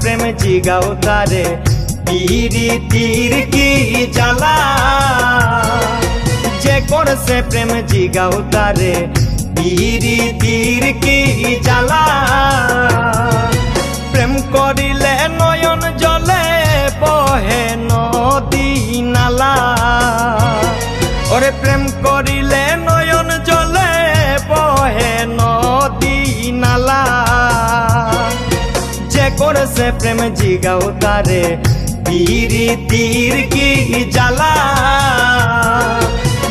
প্রেম জিগাও তারে পিরি তীর কি জ্বালা যে করছে প্রেম জিগাও তারে পিরি তীর কি জ্বালা প্রেম করিলে নয়ন করেছে প্রেম জিগাও তারে, পিরি তীর কি জ্বালা?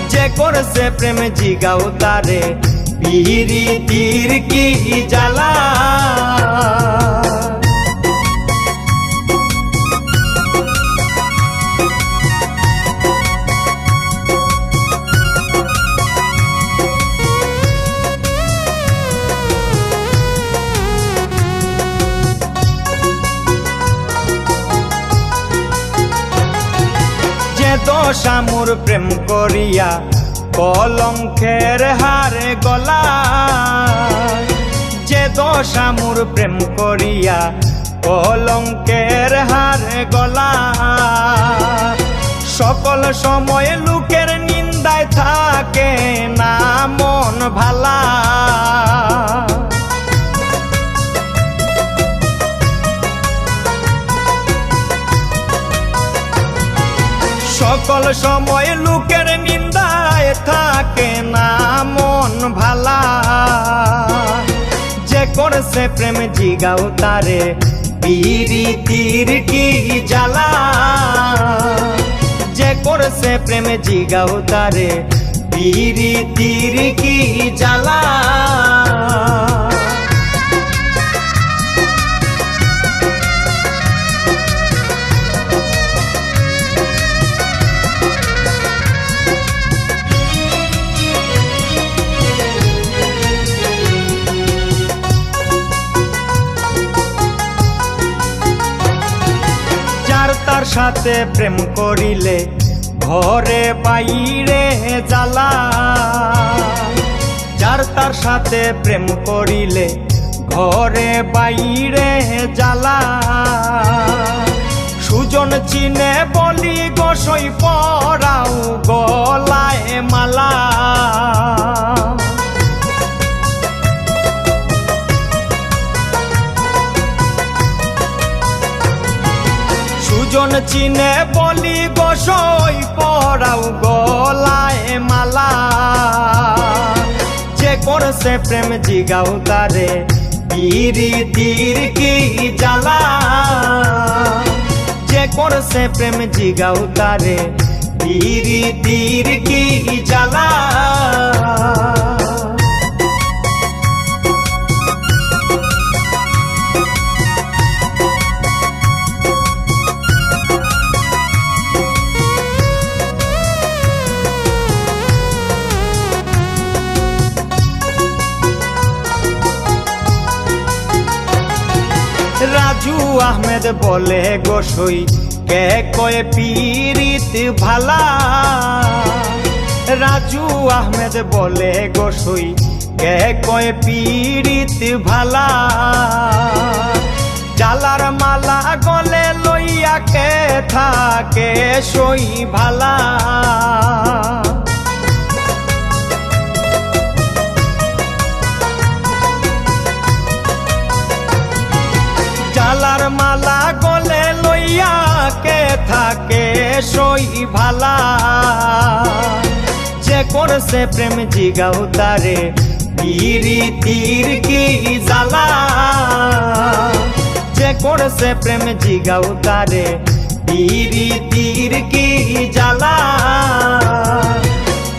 যে করেছে প্রেম জিগাও তারে, পিরি তীর কি জ্বালা? দশামুর প্রেম করিয়া কলঙ্কের হারে গলা। যে দশামুর প্রেম করিয়া কলঙ্কের হারে গলা। সকল সময় লোকের নিন্দায় থাকে না মন ভালা। সকল সময় লোকের নিন্দায় থাকে না মন ভালা। যে করছে প্রেম জিগাও তারে পিরি তীর কি জ্বালা? যে করছে প্রেম জিগাও তারে পিরি তীর কি জ্বালা? সাথে প্রেম করিলে, ঘরে বাইরে জ্বালা। যার তার সাথে প্রেম করিলে, ঘরে বাইরে জ্বালা। সুজন চিনে বলি গোসই পরাও গলায় মালা। সুজন চিনে বলি গোসই পরাও গলায় মালা। যে করছে প্রেম জিগাও তারে পিরি তীর কি জ্বালা? যে করছে প্রেম জিগাও তারে পিরি তীর কি জ্বালা? আহমেদ বলে গোসই কে কয়ে পীরিত ভালা? রাজু আহমেদ বলে গোসই কে কয়ে পীরিত ভালা? জালার মালা গলে লইয়া কে থাকে সই ভালা? মালা গলে লইয়া কে থাকে সই ভালা? যে করছে প্রেম জিগাও তারে পিরি তীর কি জ্বালা? যে করছে প্রেম জিগাও তারে পিরি তীর কি জালা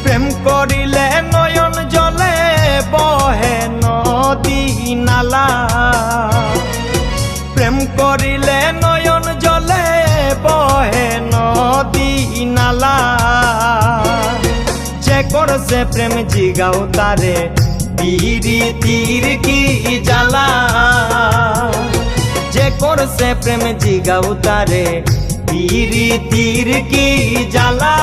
প্রেম করিলে নয়ন নালা। যে করছে প্রেম জিগাও তারে বিড়ি তীর কি জ্বালা। যে করছে প্রেম জিগাও তারে বিড়ি তীর কি জ্বালা।